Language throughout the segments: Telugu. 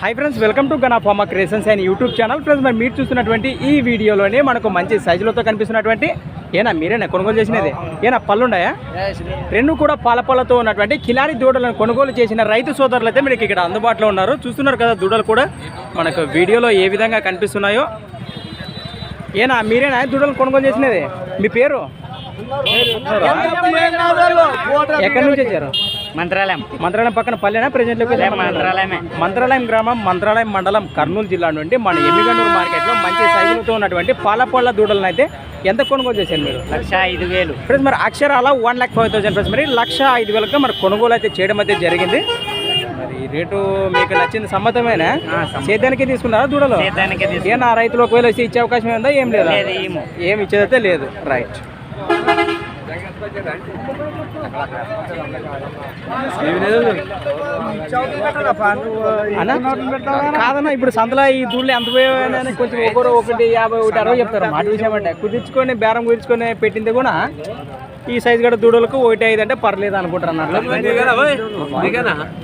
Hi friends welcome to Gana pharma creations and YouTube channel friends మరి మీరు చూస్తున్నటువంటి ఈ వీడియోలోనే మనకు మంచి సైజులతో కనిపిస్తున్నటువంటి ఏనా మీరేనా కొనుగోలు చేసినది? ఏనా పళ్ళున్నాయా రెండు కూడా పాల పళ్ళతో ఉన్నటువంటి కిలారి దూడలను కొనుగోలు చేసిన రైతు సోదరులు అయితే మీకు ఇక్కడ అందుబాటులో ఉన్నారు. చూస్తున్నారు కదా దూడలు కూడా. మనకు వీడియోలో ఏ విధంగా కనిపిస్తున్నాయో. ఏనా మీరేనా? దూడలు కొనుగోలు చేసినది? మీ పేరు? ఎక్కడి నుంచి వచ్చారు? మంత్రాలయం. మంత్రాలయం పక్కన పల్లెనా? ప్రజెంట్ మంత్రాలయమే. మంత్రాలయం గ్రామం మంత్రాలయం మండలం కర్నూలు జిల్లా నుండి మన ఎమ్మిగండూరు మార్కెట్లో మంచి సైజులతో ఉన్నటువంటి పాల పళ్ళ దూడలను అయితే ఎంత కొనుగోలు చేశారు మీరు? లక్ష ఐదు వేలు. ఫ్రెండ్స్ మరి అక్షరాల one lakh five thousand friends మరి లక్ష ఐదు వేలకు మరి కొనుగోలు అయితే చేయడం అయితే జరిగింది. మరి రేటు మీకు నచ్చింది సమ్మతమేనా? ఆ, సమ్మతం. సేద్యానికి తీసుకున్నారా దూడలు? తీసుకున్నాం. ఏనా రైతులు ఒకవేళ ఇచ్చే అవకాశం ఉందా? ఏం లేదా? ఏమో. ఇచ్చేదైతే లేదు. రైట్? కాదన్నా ఇప్పుడు సంతలో ఈ దూళ్ళు ఎంత పోయాయని కొంచెం ఒకరు ఒకటి యాభై ఒకటి అరవై చెప్తారు. మాట విషయం అంటే కుదిర్చుకొని బేరం కుదిర్చుకొని పెట్టింది కూడా ఈ సైజు గడ దూడలకు ఒకటి ఐదు అంటే పర్లేదు అనుకుంటారు అన్నట్లు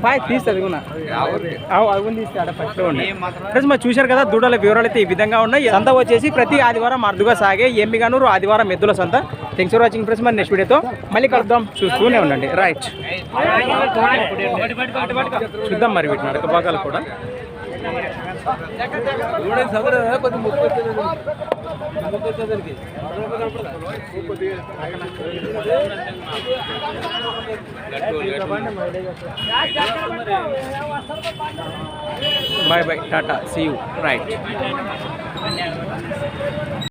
పాయ్ తీస్తుంది కూడా అవు, అవి కూడా తీస్తే ఆడ పట్టులో ఉన్నాయి ఫ్రెండ్స్ మరి చూశారు కదా దూడల వివరాలు అయితే ఈ విధంగా ఉన్నాయి. సంత వచ్చేసి ప్రతి ఆదివారం అరుదుగా సాగే ఎమ్మిగానూరు ఆదివారం ఎద్దుల సంత. థ్యాంక్స్ ఫర్ వాచింగ్ ఫ్రెండ్స్ మరి నెక్స్ట్ వీడియోతో మళ్ళీ కలుద్దాం. చూస్తూనే ఉండండి. రైట్ చూద్దాం మరి వీటిని అడక భాగాలు కూడా. Bye bye tata see you right